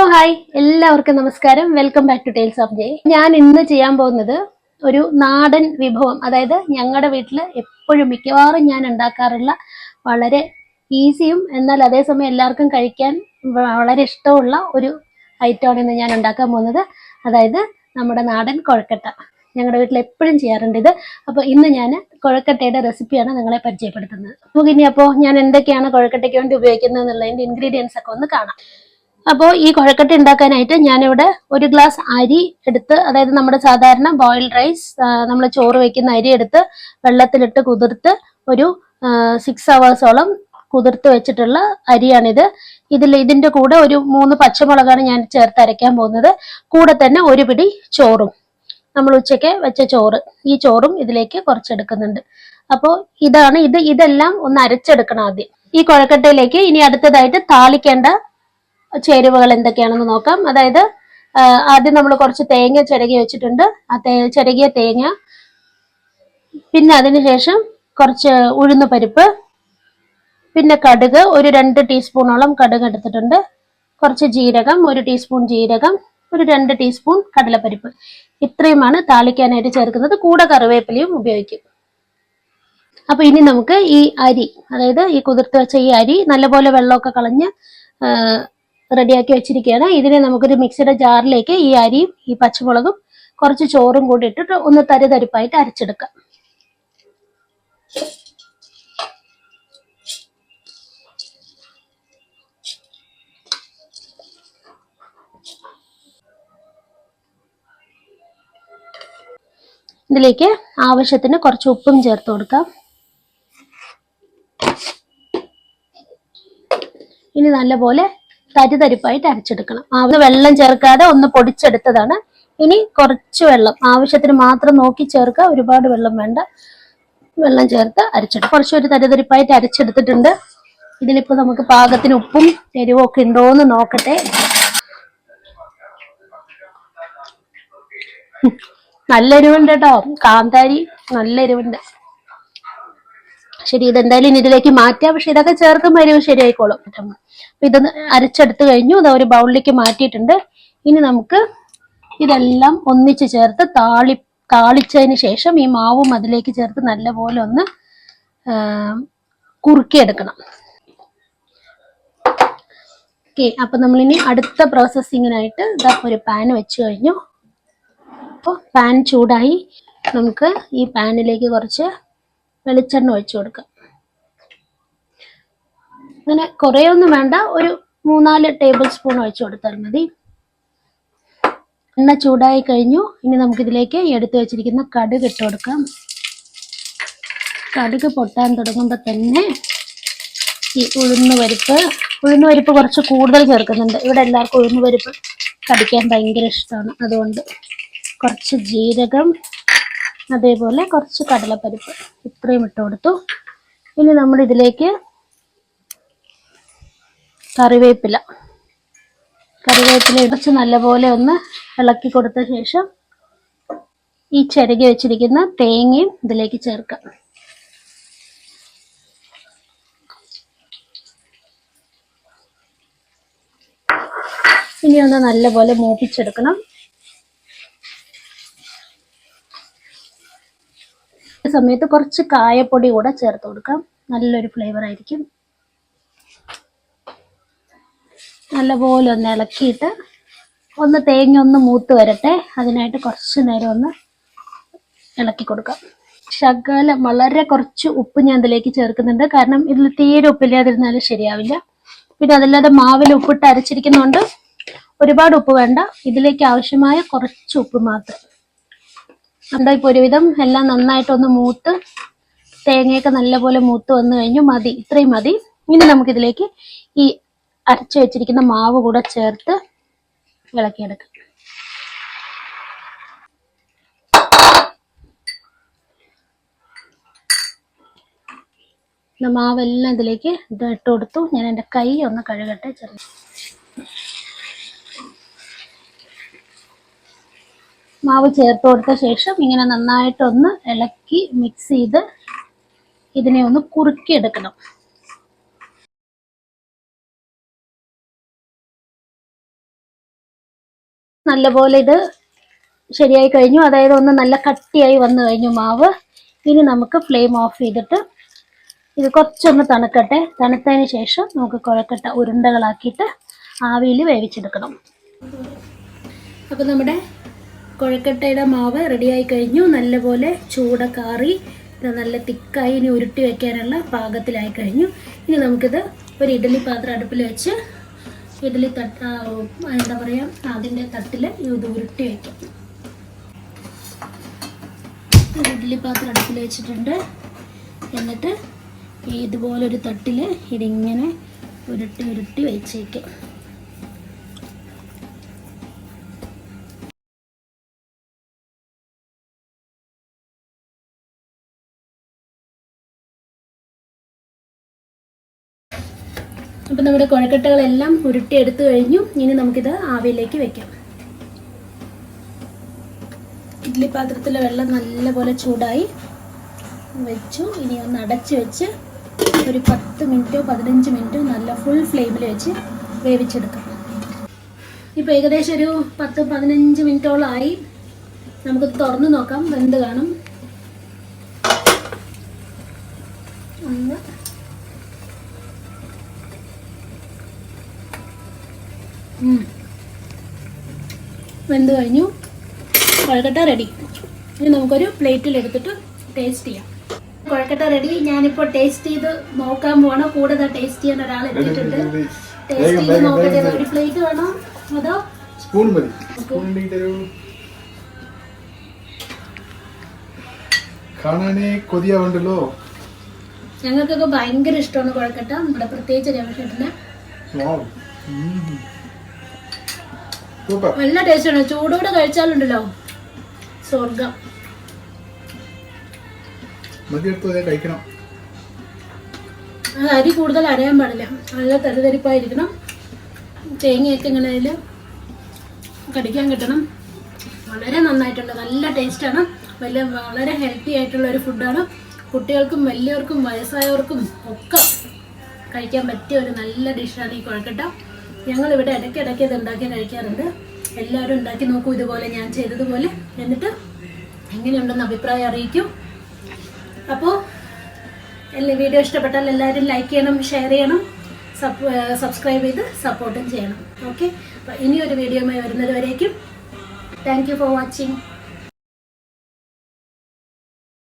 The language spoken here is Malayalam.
Hello hi. എല്ലാവർക്കും നമസ്കാരം. Welcome back to tales of Jai ഞാൻ ഇന്ന് ചെയ്യാൻ പോകുന്നത് ഒരു നാടൻ വിഭവം. അതായത് ഞങ്ങളുടെ വീട്ടിൽ എപ്പോഴും മിക്കവാറും ഞാൻ ഉണ്ടാക്കാറുള്ള വളരെ ഈസിയും എന്നാൽ അതേസമയം എല്ലാവർക്കും കഴിക്കാൻ വളരെ ഇഷ്ടമുള്ള ഒരു ഐറ്റമാണ് ഇന്ന് ഞാൻ ഉണ്ടാക്കാൻ പോകുന്നത്. അതായത് നമ്മുടെ നാടൻ കൊഴക്കട്ട. ഞങ്ങളുടെ വീട്ടിൽ എപ്പോഴും ചെയ്യാറുണ്ട് ഇത്. അപ്പോൾ ഇന്ന് ഞാൻ കുഴക്കട്ടയുടെ റെസിപ്പിയാണ് നിങ്ങളെ പരിചയപ്പെടുത്തുന്നത്. നമുക്ക് ഇനി അപ്പോൾ ഞാൻ എന്തൊക്കെയാണ് കുഴക്കട്ടയ്ക്ക് വേണ്ടി ഉപയോഗിക്കുന്നത് എന്നുള്ളതിന്റെ ഇൻഗ്രീഡിയൻസ് ഒക്കെ ഒന്ന് കാണാം. അപ്പോൾ ഈ കുഴക്കട്ട ഉണ്ടാക്കാനായിട്ട് ഞാനിവിടെ ഒരു ഗ്ലാസ് അരി എടുത്ത് അതായത് നമ്മുടെ സാധാരണ ബോയിൽഡ് റൈസ് നമ്മൾ ചോറ് വെക്കുന്ന അരി എടുത്ത് വെള്ളത്തിലിട്ട് കുതിർത്ത് ഒരു സിക്സ് അവേഴ്സോളം കുതിർത്ത് വെച്ചിട്ടുള്ള അരിയാണിത്. ഇതിൽ ഇതിന്റെ കൂടെ ഒരു മൂന്ന് പച്ചമുളകാണ് ഞാൻ ചേർത്ത് അരയ്ക്കാൻ പോകുന്നത്. കൂടെ തന്നെ ഒരു പിടി ചോറും. നമ്മൾ ഉച്ചയ്ക്ക് വെച്ച ചോറ്. ഈ ചോറും ഇതിലേക്ക് കുറച്ചെടുക്കുന്നുണ്ട്. അപ്പോൾ ഇതാണ് ഇത്. ഇതെല്ലാം ഒന്ന് അരച്ചെടുക്കണം ആദ്യം. ഈ കുഴക്കട്ടയിലേക്ക് ഇനി അടുത്തതായിട്ട് താളിക്കേണ്ട ചേരുവകൾ എന്തൊക്കെയാണെന്ന് നോക്കാം. അതായത് ആദ്യം നമ്മൾ കുറച്ച് തേങ്ങ ചിരകി വെച്ചിട്ടുണ്ട്. ആ തേ ചിരകിയ തേങ്ങ പിന്നെ അതിനുശേഷം കുറച്ച് ഉഴുന്ന് പരിപ്പ് പിന്നെ കടുക് ഒരു രണ്ട് ടീസ്പൂണോളം കടുക് എടുത്തിട്ടുണ്ട്. കുറച്ച് ജീരകം ഒരു ടീസ്പൂൺ ജീരകം ഒരു രണ്ട് ടീസ്പൂൺ കടലപ്പരിപ്പ്. ഇത്രയുമാണ് താളിക്കാനായിട്ട് ചേർക്കുന്നത്. കൂടെ കറിവേപ്പിലയും ഉപയോഗിക്കും. അപ്പൊ ഇനി നമുക്ക് ഈ അരി അതായത് ഈ കുതിർത്ത് വെച്ച ഈ അരി നല്ലപോലെ വെള്ളമൊക്കെ കളഞ്ഞ് റെഡിയാക്കി വെച്ചിരിക്കുകയാണ്. ഇതിനെ നമുക്കൊരു മിക്സിയുടെ ജാറിലേക്ക് ഈ അരിയും ഈ പച്ചമുളകും കുറച്ച് ചോറും കൂടി ഇട്ടിട്ട് ഒന്ന് തരിതരിപ്പായിട്ട് അരച്ചെടുക്കാം. ഇതിലേക്ക് ആവശ്യത്തിന് കുറച്ച് ഉപ്പും ചേർത്ത് കൊടുക്കാം. ഇനി നല്ലപോലെ തരിതരിപ്പായിട്ട് അരച്ചെടുക്കണം ആ വെള്ളം ചേർക്കാതെ ഒന്ന് പൊടിച്ചെടുത്തതാണ്. ഇനി കുറച്ച് വെള്ളം ആവശ്യത്തിന് മാത്രം നോക്കി ചേർക്കുക. ഒരുപാട് വെള്ളം വേണ്ട. വെള്ളം ചേർത്ത് അരച്ചെടുക്കും കുറച്ച് ഒരു തരിതരിപ്പായിട്ട് അരച്ചെടുത്തിട്ടുണ്ട് ഇതിലിപ്പോ നമുക്ക് പാകത്തിന് ഉപ്പും എരിവും ഒക്കെ ഉണ്ടോ എന്ന് നോക്കട്ടെ. നല്ല എരിവുണ്ട് കേട്ടോ. കാന്താരി നല്ല എരിവുണ്ട്. ശരി ഇതെന്തായാലും ഇനി ഇതിലേക്ക് മാറ്റാം. പക്ഷെ ഇതൊക്കെ ചേർക്കുമ്പോൾ മരുവ് ശരിയായിക്കോളും അപ്പൊ ഇത് അരച്ചെടുത്ത് കഴിഞ്ഞു. ഇത് ഒരു ബൗളിലേക്ക് മാറ്റിയിട്ടുണ്ട്. ഇനി നമുക്ക് ഇതെല്ലാം ഒന്നിച്ച് ചേർത്ത് താളി താളിച്ചതിന് ശേഷം ഈ മാവും അതിലേക്ക് ചേർത്ത് നല്ലപോലെ ഒന്ന് കുറുക്കിയെടുക്കണം. ഓക്കെ അപ്പൊ നമ്മളിനി അടുത്ത പ്രോസസ്സിങ്ങിനായിട്ട് ഇതാ ഒരു പാൻ വെച്ച് കഴിഞ്ഞു. അപ്പോൾ പാൻ ചൂടായി. നമുക്ക് ഈ പാനിലേക്ക് കുറച്ച് വെളിച്ചെണ്ണ ഒഴിച്ചു കൊടുക്കാം അങ്ങനെ കുറേ ഒന്നും വേണ്ട. ഒരു മൂന്നാൽ ടേബിൾ സ്പൂൺ ഒഴിച്ചു കൊടുത്താൽ മതി. എണ്ണ ചൂടായി കഴിഞ്ഞു. ഇനി നമുക്കിതിലേക്ക് എടുത്തു വെച്ചിരിക്കുന്ന കടുക് ഇട്ട് കൊടുക്കാം. കടുക് പൊട്ടാൻ തുടങ്ങുമ്പോൾ തന്നെ ഈ ഉഴുന്ന് പരിപ്പ് ഉഴുന്ന് പരിപ്പ് കുറച്ച് കൂടുതൽ ചേർക്കുന്നുണ്ട്. ഇവിടെ എല്ലാവർക്കും ഉഴുന്ന് പരിപ്പ് കടിക്കാൻ ഭയങ്കര ഇഷ്ടമാണ്. അതുകൊണ്ട് കുറച്ച് ജീരകം അതേപോലെ കുറച്ച് കടലപ്പരിപ്പ് ഇത്രയും ഇട്ട് കൊടുത്തു. ഇനി നമ്മൾ ഇതിലേക്ക് കറിവേപ്പില. കറിവേപ്പില ഇടിച്ച് നല്ലപോലെ ഒന്ന് ഇളക്കി കൊടുത്ത ശേഷം ഈ ചിരകി വെച്ചിരിക്കുന്ന തേങ്ങയും ഇതിലേക്ക് ചേർക്കാം. ഇനി ഒന്ന് നല്ലപോലെ മൂപ്പിച്ചെടുക്കണം. സമയത്ത് കുറച്ച് കായപ്പൊടി കൂടെ ചേർത്ത് കൊടുക്കാം. നല്ലൊരു ഫ്ലേവർ ആയിരിക്കും. നല്ലപോലെ ഒന്ന് ഇളക്കിയിട്ട് ഒന്ന് തേങ്ങ ഒന്ന് മൂത്ത് വരട്ടെ. അതിനായിട്ട് കുറച്ച് നേരം ഒന്ന് ഇളക്കി കൊടുക്കാം. ശകലം വളരെ കുറച്ച് ഉപ്പ് ഞാൻ ഇതിലേക്ക് ചേർക്കുന്നുണ്ട്. കാരണം ഇതിൽ തീരെ ഉപ്പില്ലാതിരുന്നാലും ശരിയാവില്ല. പിന്നെ അതല്ലാതെ മാവിൽ ഉപ്പിട്ട് അരച്ചിരിക്കുന്നതുകൊണ്ട് ഒരുപാട് ഉപ്പ് വേണ്ട. ഇതിലേക്ക് ആവശ്യമായ കുറച്ച് ഉപ്പ് മാത്രം. നമ്മുടെ ഇപ്പോൾ ഒരുവിധം. എല്ലാം നന്നായിട്ടൊന്ന് മൂത്ത് തേങ്ങയൊക്കെ നല്ലപോലെ മൂത്ത് വന്നു കഴിഞ്ഞു. മതി. ഇത്രയും മതി. ഇനി നമുക്കിതിലേക്ക് ഈ അരച്ചു വെച്ചിരിക്കുന്ന മാവ് കൂടെ ചേർത്ത് ഇളക്കിയെടുക്കാം. മാവെല്ലാം ഇതിലേക്ക് ഇത് ഇട്ട് കൊടുത്തു. ഞാൻ എന്റെ കൈ ഒന്ന് കഴുകട്ടെ. ചെറിയ മാവ് ചേർത്ത് കൊടുത്ത ശേഷം ഇങ്ങനെ നന്നായിട്ടൊന്ന് ഇളക്കി മിക്സ് ചെയ്ത് ഇതിനെ ഒന്ന് കുറുക്കിയെടുക്കണം. നല്ലപോലെ ഇത് ശരിയായി കഴിഞ്ഞു. അതായത് ഒന്ന് നല്ല കട്ടിയായി വന്നു കഴിഞ്ഞു മാവ്. ഇനി നമുക്ക് ഫ്ലെയിം ഓഫ് ചെയ്തിട്ട് ഇത് കുറച്ചൊന്ന് തണുക്കട്ടെ. തണുത്തതിന് ശേഷം നമുക്ക് കുഴക്കട്ട ഉരുണ്ടകളാക്കിയിട്ട് ആവിയിൽ വേവിച്ചെടുക്കണം. അപ്പോൾ നമ്മുടെ കുഴക്കട്ടയുടെ മാവ് റെഡിയായി കഴിഞ്ഞു. നല്ലപോലെ ചൂടൊക്കെ ആറി നല്ല തിക്കായി ഇനി ഉരുട്ടി വയ്ക്കാനുള്ള പാകത്തിലായി കഴിഞ്ഞു. ഇനി നമുക്കിത് ഒരു ഇഡ്ഡലി പാത്രം അടുപ്പിൽ വെച്ച് ഇഡ്ഡലി തട്ട് എന്താ പറയുക അതിന്റെ തട്ടിൽ ഇത് ഉരുട്ടി വയ്ക്കാം ഇഡ്ഡലി പാത്രം അടുപ്പിൽ വെച്ചിട്ടുണ്ട്. എന്നിട്ട് ഇതുപോലൊരു തട്ടിൽ ഇതിങ്ങനെ ഉരുട്ടി ഉരുട്ടി വെച്ചേക്കാം. അപ്പം നമ്മുടെ കുഴക്കട്ടകളെല്ലാം ഉരുട്ടി എടുത്തു കഴിഞ്ഞു. ഇനി നമുക്കിത് ആവിയിലേക്ക് വെക്കാം. ഇഡ്ഡലി പാത്രത്തിലെ വെള്ളം നല്ലപോലെ ചൂടായി വെച്ചു. ഇനി ഒന്ന് അടച്ച് വെച്ച് ഒരു പത്ത് മിനിറ്റോ പതിനഞ്ച് മിനിറ്റോ നല്ല ഫുൾ ഫ്ലെയിമിൽ വെച്ച് വേവിച്ചെടുക്കാം. ഇപ്പോൾ ഏകദേശം ഒരു പത്ത് പതിനഞ്ച് മിനിറ്റോളമായി നമുക്ക് തുറന്ന് നോക്കാം. വെന്ത് കാണും. ഒന്ന് വെന്ത് കഴിഞ്ഞു. കുഴക്കട്ട റെഡി ഇനി നമുക്കൊരു പ്ലേറ്റിൽ എടുത്തിട്ട് ടേസ്റ്റ് ചെയ്യാം. കുഴക്കട്ട റെഡി ഞാനിപ്പോൾ ടേസ്റ്റ് ചെയ്ത് നോക്കാൻ പോകണം കൂടെ ടേസ്റ്റ് ചെയ്യാൻ ഒരാൾ എത്തിയിട്ടുണ്ട്. ടേസ്റ്റ് ചെയ്ത് നോക്കട്ടെ. ഒരു പ്ലേറ്റ് വേണോ? അതോ? സ്പൂൺ മതി. കാണാനേ കൊതിയാവണ്ടല്ലോ. ഞങ്ങൾക്കൊക്കെ ഭയങ്കര ഇഷ്ടമാണ് കുഴക്കട്ട. നമ്മുടെ പ്രത്യേകിച്ച് രമേശേട്ടന്. സൂപ്പർ. നല്ല ടേസ്റ്റാണ്. ചൂടോടെ കഴിച്ചാലുണ്ടല്ലോ. സ്വർഗം. കഴിക്കണം. അത് അരി കൂടുതൽ അരയാൻ പാടില്ല. നല്ല തരിതരിപ്പായിരിക്കണം. തേങ്ങയൊക്കെ ഇങ്ങനെ അതിൽ കടിക്കാൻ കിട്ടണം. വളരെ നന്നായിട്ടുണ്ട്. നല്ല ടേസ്റ്റാണ്. വലിയ വളരെ ഹെൽത്തി ആയിട്ടുള്ള ഒരു ഫുഡാണ്. കുട്ടികൾക്കും വലിയവർക്കും വയസ്സായവർക്കും ഒക്കെ കഴിക്കാൻ പറ്റിയ ഒരു നല്ല ഡിഷാണ് ഈ കുഴക്കട്ട. ഞങ്ങളിവിടെ ഇടയ്ക്കിടയ്ക്ക് ഇത് ഉണ്ടാക്കി കഴിക്കാറുണ്ട്. എല്ലാവരും ഉണ്ടാക്കി നോക്കൂ ഇതുപോലെ ഞാൻ ചെയ്തതുപോലെ. എന്നിട്ട് എങ്ങനെയുണ്ടെന്ന് അഭിപ്രായം അറിയിക്കും. അപ്പോൾ എല്ലാ വീഡിയോ ഇഷ്ടപ്പെട്ടാൽ എല്ലാവരും ലൈക്ക് ചെയ്യണം ഷെയർ ചെയ്യണം സബ്സ്ക്രൈബ് ചെയ്ത് സപ്പോർട്ടും ചെയ്യണം. ഓക്കെ അപ്പോൾ ഇനിയൊരു വീഡിയോയുമായി വരുന്നത് വരേക്കും. Thank for watching